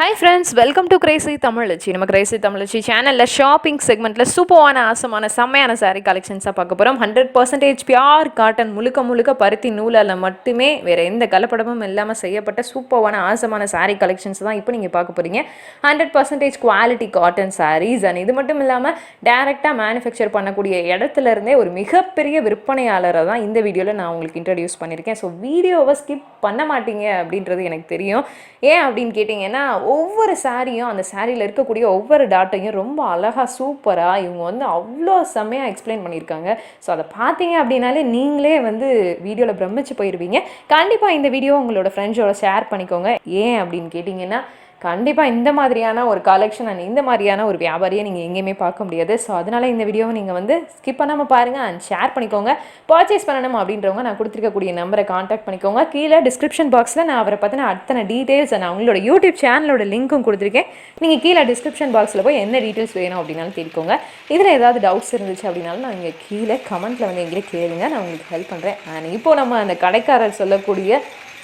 Hi friends welcome to crazy தமிழச்சி நம்ம Crazy தமிழச்சி சேனலில் shopping செக்மெண்ட்டில் சூப்பரான ஆசமான செம்மையான சாரீ கலெக்ஷன்ஸாக பார்க்க போகிறோம் ஹண்ட்ரட் பர்சன்டேஜ் பியார் காட்டன் முழுக்க முழுக்க பருத்தி நூலால் மட்டுமே வேறு எந்த கலப்படமும் இல்லாமல் செய்யப்பட்ட சூப்பரான ஆசமான சாரீ கலெக்ஷன்ஸ் தான் இப்போ நீங்கள் பார்க்க போகிறீங்க hundred percentage quality cotton sarees and இது மட்டும் இல்லாமல் டேரெக்டாக மேனுஃபேக்சர் பண்ணக்கூடிய இடத்துலருந்தே ஒரு மிகப்பெரிய விற்பனையாளரை தான் இந்த வீடியோவில் நான் உங்களுக்கு இன்ட்ரடியூஸ் பண்ணியிருக்கேன். ஸோ வீடியோவை ஸ்கிப் பண்ண மாட்டீங்க அப்படின்றது எனக்கு தெரியும். ஏன் அப்படின்னு கேட்டிங்கன்னா ஒவ்வொரு சாரியும் அந்த சாரியில் இருக்கக்கூடிய ஒவ்வொரு டாட்டையும் ரொம்ப அழகாக சூப்பராக இவங்க வந்து அவ்வளோ செம்மையாக எக்ஸ்பிளைன் பண்ணியிருக்காங்க. ஸோ அதை பார்த்தீங்க அப்படின்னாலே நீங்களே வந்து வீடியோவில் பிரமிச்சு போயிடுவீங்க கண்டிப்பாக இந்த வீடியோ உங்களோட ஃப்ரெண்ட்ஸோட ஷேர் பண்ணிக்கோங்க. ஏன் அப்படின்னு கேட்டிங்கன்னா கண்டிப்பாக இந்த மாதிரியான ஒரு கலெக்ஷன் அண்ட் இந்த மாதிரியான ஒரு வியாபாரியை நீங்கள் எங்கேயுமே பார்க்க முடியாது. ஸோ அதனால் இந்த வீடியோவை நீங்கள் வந்து ஸ்கிப் பண்ணாமல் பாருங்கள் அண்ட் ஷேர் பண்ணிக்கோங்க. பர்ச்சேஸ் பண்ணணும் அப்படின்றவங்க நான் கொடுத்துருக்கக்கூடிய நம்பரை காண்டாக்ட் பண்ணிக்கோங்க. கீழே டிஸ்கிரிப்ஷன் பாக்ஸில் நான் அவரை பற்றின அத்தனை டீட்டெயில்ஸ் அண்ட் அவங்களோட யூடியூப் சேனலோட லிங்க்கும் கொடுத்துருக்கேன். நீங்கள் கீழே டிஸ்கிரிப்ஷன் பாக்ஸில் போய் என்ன டீட்டெயில்ஸ் வேணும் அப்படின்னாலும் தெரிவிக்கோங்க. இதில் ஏதாவது டவுட்ஸ் இருந்துச்சு அப்படின்னாலும் நான் இங்கே கீழே கமெண்ட்டில் வந்து எங்கிட்ட கேளுங்க. நான் உங்களுக்கு ஹெல்ப் பண்ணுறேன் அண்ட் இப்போ நம்ம அந்த கடைக்காரர் சொல்லக்கூடிய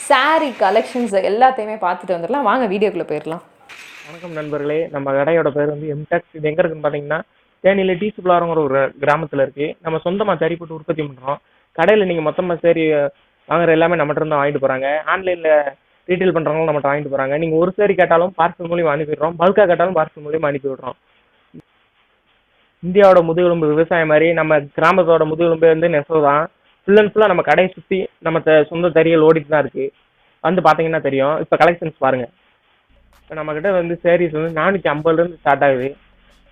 saree கலெக்ஷன்ஸ் எல்லாத்தையுமே பார்த்துட்டு வந்துடலாம். வாங்க வீடியோக்குள்ளே போயிடலாம். வணக்கம் நண்பர்களே. நம்ம கடையோட பேர் வந்து எம்டெக் இது எங்க இருக்குன்னு பாத்தீங்கன்னா தேனியில டி பிளாரங்கிற ஒரு கிராமத்துல இருக்கு. நம்ம சொந்தமா தறி போட்டு உற்பத்தி பண்றோம். கடையில நீங்க மொத்தமா சரி வாங்குற எல்லாமே நம்மகிட்ட இருந்து வாங்கிட்டு போறாங்க. ஆன்லைன்ல ரீட்டைல் பண்ணுறவங்களும் நம்மகிட்ட வாங்கிட்டு போறாங்க. நீங்க ஒரு சேரி கேட்டாலும் பார்சல் மூலியமா அனுப்பிடுறோம் பல்கா கேட்டாலும் பார்சல் மூலியம் அனுப்பி விடுறோம். இந்தியாவோட முதுகெலும்பு விவசாயம் மாதிரி நம்ம கிராமத்தோட முதுகெலும்பு வந்து நெசவு தான். ஃபுல் அண்ட் ஃபுல்லாக நம்ம கடையை சுற்றி நம்ம த- சொந்த தறியல் ஓடிட்டு தான் இருக்குது வந்து பார்த்தீங்கன்னா தெரியும். இப்போ கலெக்ஷன்ஸ் பாருங்கள் இப்போ நம்மக்கிட்ட வந்து சேரீஸ் வந்து நானூற்றி ஐம்பதுலேருந்து ஸ்டார்ட் ஆகுது.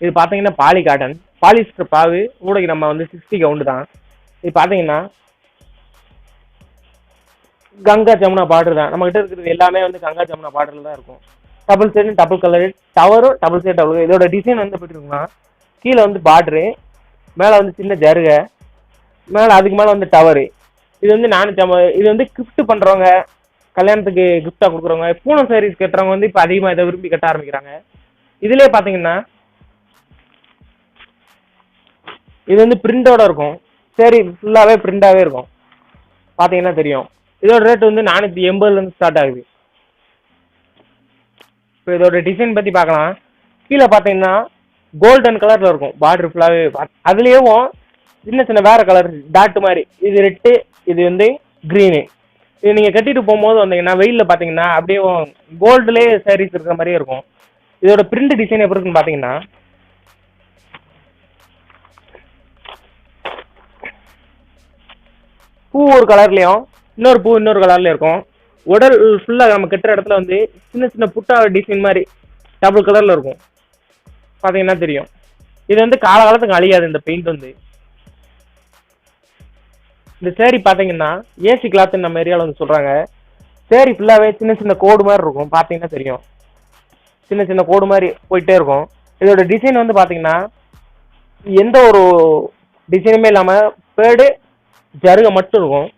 இது பார்த்தீங்கன்னா பாலி காட்டன் பாலிஸ்டர் பாவு ஊடைக்கு நம்ம வந்து சிக்ஸ்டி கவுண்டு தான். இது பார்த்தீங்கன்னா கங்கா ஜமுனா பார்டர் தான். நம்மகிட்ட இருக்கிறது எல்லாமே வந்து கங்கா ஜமுனா பார்டரில் தான் இருக்கும். டபுள் சைடு டபுள் கலர் டவரும் டபுள் சைடு டபுள் இதோட டிசைன் வந்து எப்படி இருக்குன்னா கீழே வந்து பார்டரு மேலே வந்து சின்ன ஜருகை. மேலே அதுக்கு மேலே வந்து டவரு இது வந்து நானூற்றி ஐம்பது இது வந்து கிஃப்ட் பண்ணுறவங்க கல்யாணத்துக்கு கிஃப்டாக கொடுக்குறவங்க பூனம் சாரீஸ் கட்டுறவங்க வந்து இப்போ அதிகமாக இதை விரும்பி கட்ட ஆரம்பிக்கிறாங்க. இதுலேயே பார்த்தீங்கன்னா இது வந்து பிரிண்டோட இருக்கும். சரி ஃபுல்லாகவே பிரிண்டாகவே இருக்கும். பார்த்தீங்கன்னா தெரியும். இதோட ரேட் வந்து நானூற்றி எண்பதுலேருந்து ஸ்டார்ட் ஆகுது. இப்போ இதோட டிசைன் பற்றி பார்க்கலாம். கீழே பார்த்தீங்கன்னா கோல்டன் கலரில் இருக்கும். பார்டர் ஃபுல்லாகவே அதுலேயும் சின்ன சின்ன வேற கலர் டாட் மாதிரி. இது ரெட்டு இது வந்து க்ரீனு இது நீங்கள் கட்டிட்டு போகும்போது வந்தீங்கன்னா வெயிலில் பார்த்தீங்கன்னா அப்படியே கோல்டுலேயே சாரீஸ் இருக்கிற மாதிரியே இருக்கும். இதோட பிரிண்ட் டிசைன் எப்படி இருக்குன்னு பார்த்தீங்கன்னா பூ ஒரு கலர்லேயும் இன்னொரு பூ இன்னொரு கலர்ல இருக்கும். உடல் ஃபுல்லாக நம்ம கட்டுற இடத்துல வந்து சின்ன சின்ன புட்டா டிசைன் மாதிரி டபுள் கலரில் இருக்கும். பார்த்தீங்கன்னா தெரியும். இது வந்து காலகாலத்துக்கு அழியாது இந்த பெயிண்ட் வந்து. இந்த சேரீ பார்த்தீங்கன்னா ஏசி கிளாத்னு நம்ம ஏரியாவில் வந்து சொல்கிறாங்க சேரீ ஃபுல்லாகவே சின்ன சின்ன கோடு மாதிரி இருக்கும். பார்த்தீங்கன்னா தெரியும். சின்ன சின்ன கோடு மாதிரி போயிட்டே இருக்கும். இதோட டிசைன் வந்து பார்த்தீங்கன்னா எந்த ஒரு டிசைனுமே இல்லாமல் பேடு ஜருக மட்டும் இருக்கும்.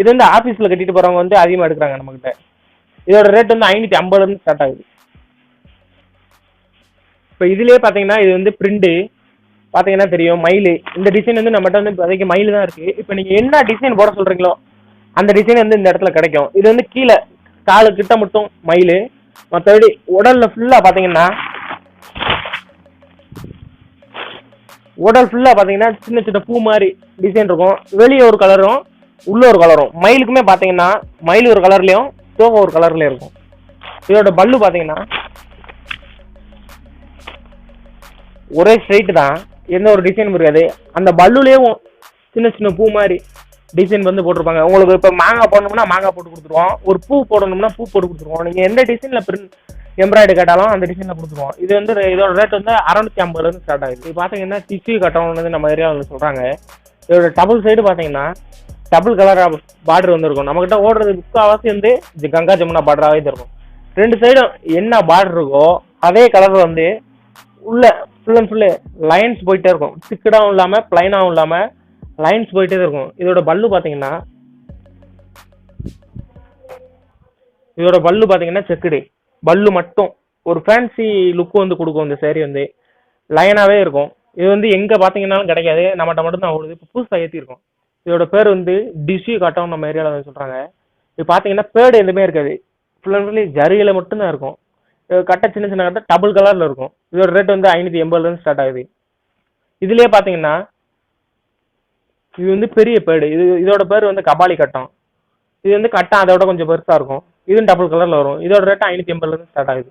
இது வந்து ஆஃபீஸில் கட்டிட்டு போகிறவங்க வந்து அதிகமாக எடுக்கிறாங்க நம்மக்கிட்ட இதோட ரேட் வந்து ஐநூற்றி ஐம்பதுலேருந்து ஸ்டார்ட் ஆகுது. இப்போ இதுலேயே பார்த்தீங்கன்னா இது வந்து பிரிண்டு பார்த்தீங்கன்னா தெரியும் மயில். இந்த டிசைன் வந்து நம்மகிட்ட வந்து இப்போதைக்கு மயில் தான் இருக்குது இப்போ நீங்கள் என்ன டிசைன் போட சொல்கிறீங்களோ அந்த டிசைன் வந்து இந்த இடத்துல கிடைக்கும். இது வந்து கீழே காலு கிட்ட மட்டும் மயில். மற்றபடி உடல்ல ஃபுல்லாக பார்த்தீங்கன்னா உடல் ஃபுல்லாக பார்த்தீங்கன்னா சின்ன சின்ன பூ மாதிரி டிசைன் இருக்கும். வெளியே ஒரு கலரும் உள்ள ஒரு கலரும் மயிலுக்குமே பார்த்தீங்கன்னா மயில் ஒரு கலர்லேயும் தோகை ஒரு கலர்லேயும் இருக்கும். இதோட பல்லு பார்த்தீங்கன்னா ஒரே ஸ்ட்ரைட் தான். எந்த ஒரு டிசைனும் இருக்காது. அந்த பல்லுலேயும் சின்ன சின்ன பூ மாதிரி டிசைன் வந்து போட்டிருப்பாங்க. உங்களுக்கு இப்போ மாங்காய் போடணும்னா மாங்காய் போட்டு கொடுத்துருவோம். ஒரு பூ போடணும்னா பூ போட்டு கொடுத்துருவோம். நீங்கள் எந்த டிசைனில் பிரிண்ட் எம்ப்ராய்டரி கேட்டாலும் அந்த டிசைனில் கொடுத்துருவோம். இது வந்து இதோட ரேட் வந்து அறநூற்றி ஐம்பதுலேருந்து ஸ்டார்ட் ஆகுது. இது பார்த்தீங்கன்னா டிஷ்யூ கட்டணும்னு வந்து நம்ம ஏரியாவில் சொல்கிறாங்க இதோட டபுள் சைடு பார்த்தீங்கன்னா டபுள் கலர் பார்டர் வந்துருக்கும். நம்மக்கிட்ட ஓடுறது முக்கால்வாசி வந்து இது கங்கா ஜமுனா பார்டராகவே இருக்கும் ரெண்டு சைடும் என்ன பார்டர் இருக்கோ அதே கலர் வந்து உள்ள ஃபுல் அண்ட் ஃபுல்லு லைன்ஸ் போயிட்டே இருக்கும். திக்கடாகவும் இல்லாமல் ப்ளைனாகவும் இல்லாமல் லைன்ஸ் போயிட்டே இருக்கும். இதோட பல்லு பார்த்தீங்கன்னா இதோட பல்லு பார்த்தீங்கன்னா செக்குடு. பல்லு மட்டும். ஒரு ஃபேன்சி லுக் வந்து கொடுக்கும் இந்த சேரீ வந்து. லைனாகவே இருக்கும். இது வந்து எங்கே பார்த்தீங்கன்னாலும் கிடைக்காது. நம்மகிட்ட மட்டும் தான் ஓடுது. இப்போ புதுசாக ஏற்றிருக்கோம் இதோட பேர் வந்து டிஷ்யூ காட்டம் நம்ம ஏரியாவில் வந்து சொல்கிறாங்க இது பார்த்தீங்கன்னா பேர்டு எதுவுமே இருக்காது. ஃபுல் அண்ட் ஃபுல்லி ஜரியில் மட்டும்தான் இருக்கும். அஹ் கட்டை சின்ன சின்ன கட்டை டபுள் கலரில் இருக்கும். இதோட ரேட் வந்து ஐநூற்றி எண்பதுலேருந்து ஸ்டார்ட் ஆகுது. இதுலயே பார்த்தீங்கன்னா இது வந்து பெரிய பேடு. இது இதோட பேர் வந்து கபாலி கட்டம். இது வந்து கட்டம் அதோட கொஞ்சம் பெருசாக இருக்கும். இதுவும் டபுள் கலரில் வரும். இதோட ரேட் ஐநூற்றி எண்பதுலேருந்து ஸ்டார்ட் ஆகுது.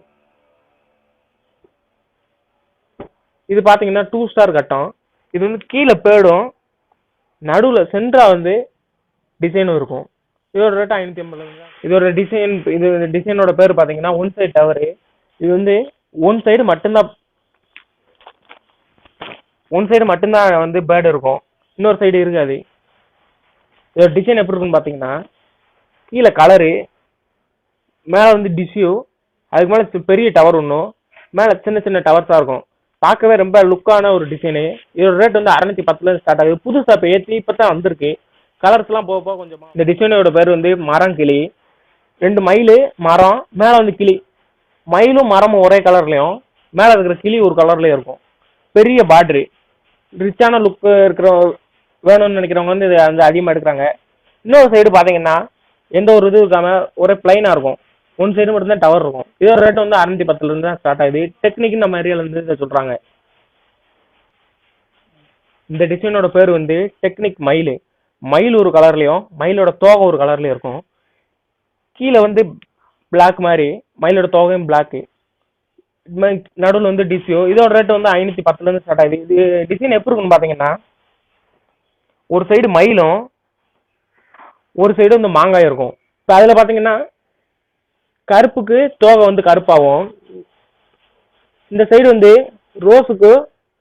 இது பார்த்தீங்கன்னா டூ ஸ்டார் கட்டம். இது வந்து கீழே பேடும். நடுவில் சென்ட்ரா வந்து டிசைனும் இருக்கும். இதோட ரேட் ஐநூற்றி ஐம்பது இதோட டிசைன் இது டிசைனோட பேர் பார்த்தீங்கன்னா ஒன் சைடு டவரு இது வந்து ஒன் சைடு மட்டும்தான் ஒன் சைடு மட்டும்தான் வந்து பேர்டு இருக்கும். இன்னொரு சைடு இருக்காது. இதோட டிசைன் எப்படி இருக்குன்னு பார்த்தீங்கன்னா கீழே கலரு மேலே வந்து டிஷ்யூ அதுக்கு மேலே பெரிய டவர் ஒன்றும் மேலே சின்ன சின்ன டவர்ஸாக இருக்கும். பார்க்கவே ரொம்ப லுக்கான ஒரு டிசைனு இதோட ரேட் வந்து அறநூற்றி பத்துலேருந்து ஸ்டார்ட் ஆகுது. புதுசாக இப்போ ஏற்றி இப்போ தான் வந்திருக்கு கலர்ஸ்லாம் போக போக கொஞ்சமாக இந்த டிசைனோட பேர் வந்து மரம் கிளி ரெண்டு மயில் மரம் மேலே வந்து கிளி. மயிலும் மரமும் ஒரே கலர்லேயும் மேலே இருக்கிற கிளி ஒரு கலர்லேயும் இருக்கும். பெரிய பார்ட்ரு ரிச்சான லுக்கு இருக்கிற வேணும்னு நினைக்கிறவங்க வந்து இதை வந்து அதிகமாக எடுக்கிறாங்க. இன்னொரு சைடு பார்த்தீங்கன்னா எந்த ஒரு இது இருக்காமல் ஒரே பிளைனாக இருக்கும். ஒன் சைடு மட்டும்தான் டவர் இருக்கும். இதோட ரேட் வந்து அறுநூத்தி பத்துலேருந்து தான் ஸ்டார்ட் ஆகுது. டெக்னிக் நம்ம ஏரியாவிலேருந்து இதை சொல்கிறாங்க இந்த டிசைனோட பேர் வந்து டெக்னிக் மயில். மயில் ஒரு கலர்லேயும் மயிலோட தோகை ஒரு கலர்லேயும் இருக்கும். கீழே வந்து பிளாக் மாதிரி மயிலோட தோகையும் பிளாக்கு நடுவில் வந்து டிசியோ இதோட ரேட் வந்து ஐநூற்றி பத்துலேருந்து ஸ்டார்ட் ஆகுது. இது டிசைன் எப்படி இருக்குன்னு பார்த்தீங்கன்னா ஒரு சைடு மயிலும் ஒரு சைடு வந்து மாங்காய் இருக்கும். இப்போ அதில் பார்த்தீங்கன்னா கருப்புக்கு தோகை வந்து கருப்பாகும் இந்த சைடு வந்து ரோஸுக்கு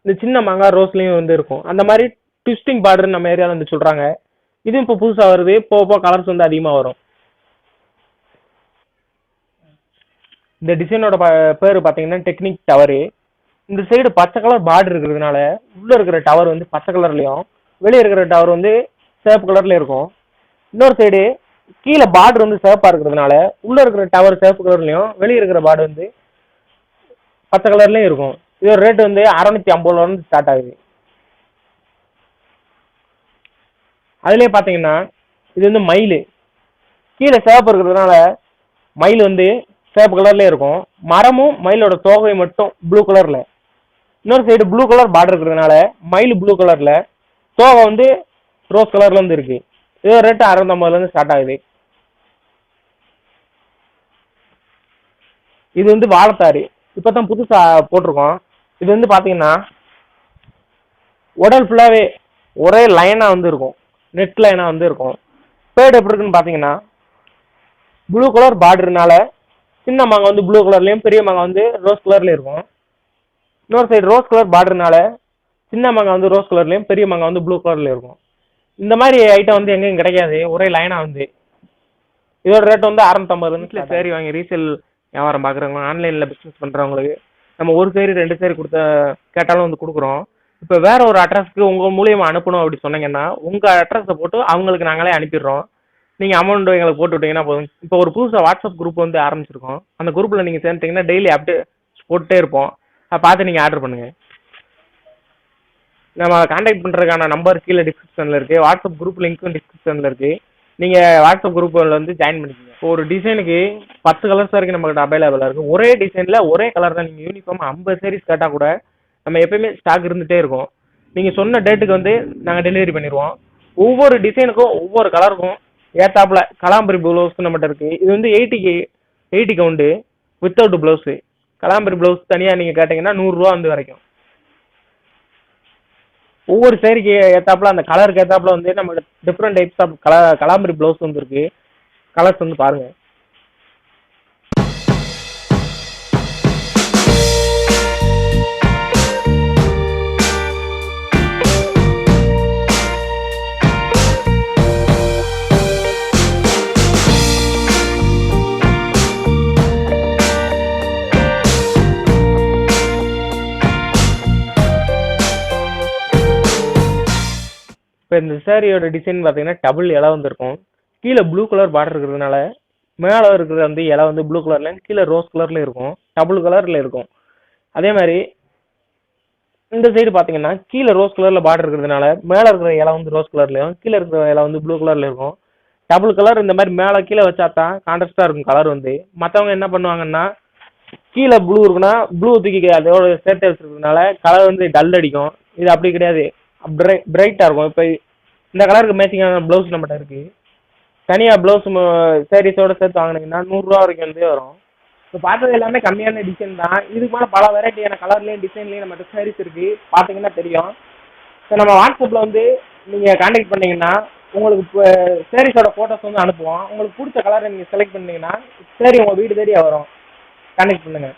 இந்த சின்ன மாங்காய் ரோஸ்லேயும் வந்து இருக்கும். அந்த மாதிரி ட்விஸ்டிங் பார்டர் நம்ம ஏரியாவில் வந்து சொல்கிறாங்க இதுவும் இப்போ புதுசாக வருது. போக போக கலர்ஸ் வந்து அதிகமாக வரும். இந்த டிசைனோட பேர் பார்த்தீங்கன்னா டெக்னிக் டவரு இந்த சைடு பச்சை கலர் பார்டர் இருக்கிறதுனால உள்ளே இருக்கிற டவர் வந்து பச்சை கலர்லேயும் வெளியே இருக்கிற டவர் வந்து சிவப்பு கலர்ல இருக்கும். இன்னொரு சைடு கீழே பார்டர் வந்து சிவப்பாக இருக்கிறதுனால உள்ளே இருக்கிற டவர் சிவப்பு கலர்லையும் வெளியே இருக்கிற பார்டர் வந்து பச்சை கலர்லேயும் இருக்கும். இதோட ரேட் வந்து அறநூற்றி ஐம்பது ரூபான்னு ஸ்டார்ட் ஆகுது. அதுலேயே பார்த்தீங்கன்னா இது வந்து மயில். கீழே சிவப்பு இருக்கிறதுனால மயில் வந்து சிவப்பு கலர்லேயே இருக்கும். மரமும் மயிலோட தோகை மட்டும் ப்ளூ கலரில் இன்னொரு சைடு ப்ளூ கலர் பார்டர் இருக்கிறதுனால மயில் ப்ளூ கலரில் தோகை வந்து ரோஸ் கலர்லேருந்து இருக்குது இருக்கு. ரேட்டு அறுநூத்தம்பதுலேருந்து ஸ்டார்ட் ஆகுது. இது வந்து வாழைத்தாரு. இப்போ தான் புதுசாக போட்டிருக்கோம். இது வந்து பார்த்தீங்கன்னா உடல் ஃபுல்லாகவே ஒரே லைனாக வந்து இருக்கும். நெட் லைனாக வந்து இருக்கும். பேர்டு எப்படி இருக்குன்னு பார்த்தீங்கன்னா ப்ளூ கலர் பார்டர்னால சின்ன மாங்காய் வந்து ப்ளூ கலர்லேயும் பெரிய மாங்காய் வந்து ரோஸ் கலர்லேயும் இருக்கும். இன்னொரு சைடு ரோஸ் கலர் பார்டர்னால சின்ன மாங்காய் வந்து ரோஸ் கலர்லேயும் பெரிய மாங்காய் வந்து ப்ளூ கலர்லேயும் இருக்கும். இந்த மாதிரி ஐட்டம் வந்து எங்கேயும் கிடைக்காது. ஒரே லைனாக வந்து. இதோட ரேட் வந்து அறநூத்தம்பதுலேருந்து சேரி வாங்கி ரீசேல் வியாபாரம் பார்க்குறவங்க ஆன்லைனில் பிஸ்னஸ் பண்ணுறவங்களுக்கு நம்ம ஒரு சேரி ரெண்டு சேரி கொடுத்த கேட்டாலும் வந்து கொடுக்குறோம். இப்போ வேற ஒரு அட்ரஸ்க்கு உங்கள் மூலியமா அனுப்பணும் அப்படி சொன்னீங்கன்னா உங்கள் அட்ரஸை போட்டு அவங்களுக்கு நாங்களே அனுப்பிடுறோம். நீங்கள் அமௌண்ட் எங்களுக்கு போட்டு விட்டீங்கன்னா போதும். இப்போ ஒரு புதுசாக வாட்ஸ்அப் குரூப் வந்து ஆரம்பிச்சிருக்கோம். அந்த குரூப்பில் நீங்கள் சேர்ந்துட்டீங்கன்னா டெய்லி அப்டேட் போட்டுட்டே இருப்போம். அதை பார்த்து நீங்கள் ஆர்டர் பண்ணுங்கள் நம்ம காண்டாக்ட் பண்ணுறதுக்கான நம்பர் கீழே டிஸ்கிரிப்ஷனில் இருக்குது வாட்ஸ்அப் குரூப் லிங்க்கும் டிஸ்கிரிப்ஷனில் இருக்குது நீங்கள் வாட்ஸ்அப் குரூப்பில் வந்து ஜாயின் பண்ணிக்கோங்க. இப்போ ஒரு டிசைனுக்கு பத்து கலர்ஸ் வரைக்கும் நம்மகிட்ட அவைலபிளாக இருக்குது ஒரே டிசைனில் ஒரே கலர் தான். நீங்கள் யூனிஃபார்ம் ஐம்பது சேரீஸ் கேட்டால் கூட நம்ம எப்பயுமே ஸ்டாக் இருந்துகிட்டே இருக்கும். நீங்கள் சொன்ன டேட்டுக்கு வந்து நாங்கள் டெலிவரி பண்ணிடுவோம் ஒவ்வொரு டிசைனுக்கும் ஒவ்வொரு கலருக்கும் ஏத்தாப்புல கலாம்பரி ப்ளவுஸ் நம்மகிட்ட இருக்குது இது வந்து எயிட்டிக்கு eighty count without blouse கலாம்பரி blouse தனியாக நீங்கள் கேட்டிங்கன்னா நூறுரூவா வந்து வரைக்கும். ஒவ்வொரு சேரீக்கு ஏத்தாப்புல அந்த கலருக்கு ஏத்தாப்புல வந்து நம்ம டிஃப்ரெண்ட் டைப்ஸ் ஆஃப் கல கலாம்பரி ப்ளவுஸ் வந்து இருக்கு. கலர்ஸ் வந்து பாருங்க. இப்போ இந்த சேரீயோட டிசைன் பார்த்தீங்கன்னா டபுள் இலை வந்துருக்கும் கீழே ப்ளூ கலர் பார்டர் இருக்கிறதுனால மேலே இருக்கிற வந்து இலை வந்து ப்ளூ கலர்லேயும் கீழே ரோஸ் கலரில் இருக்கும். டபுள் கலரில் இருக்கும். அதே மாதிரி இந்த சைடு பார்த்தீங்கன்னா கீழே ரோஸ் கலரில் பார்டர் இருக்கிறதுனால மேலே இருக்கிற இலை வந்து ரோஸ் கலர்லையும் கீழே இருக்கிற இலை வந்து ப்ளூ கலரில் இருக்கும். டபுள் கலர் இந்த மாதிரி மேலே கீழே வச்சா தான் கான்ட்ராஸ்டாக இருக்கும் கலர் வந்து. மற்றவங்க என்ன பண்ணுவாங்கன்னா கீழே ப்ளூ இருக்குன்னா ப்ளூ தூக்கி அதோட சேர்த்து வச்சுருக்கிறதுனால கலர் வந்து டல் அடிக்கும். இது அப்படி கிடையாது. பிரைட்டாக இருக்கும். இப்போ இந்த கலருக்கு மேட்சிங்கான ப்ளவுஸ் நம்மகிட்ட இருக்குது தனியாக ப்ளவுஸ் சேரீஸோட சேர்த்து வாங்கினீங்கன்னா நூறுரூவா வரைக்கும் வந்து வரும். இப்போ பார்த்தது எல்லாமே கம்மியான டிசைன் தான். இதுக்கு மேலே பல வெரைட்டியான கலர்லேயும் டிசைன்லேயும் நம்ம சாரீஸ் இருக்குது பார்த்தீங்கன்னா தெரியும். ஸோ நம்ம வாட்ஸ்அப்பில் வந்து நீங்கள் காண்டாக்ட் பண்ணீங்கன்னா உங்களுக்கு இப்போ சேரீஸோட ஃபோட்டோஸ் வந்து அனுப்புவோம். உங்களுக்கு பிடிச்ச கலரை நீங்கள் செலக்ட் பண்ணீங்கன்னா சரி உங்கள் வீடு தேடியே வரும். காண்டாக்ட் பண்ணுங்கள்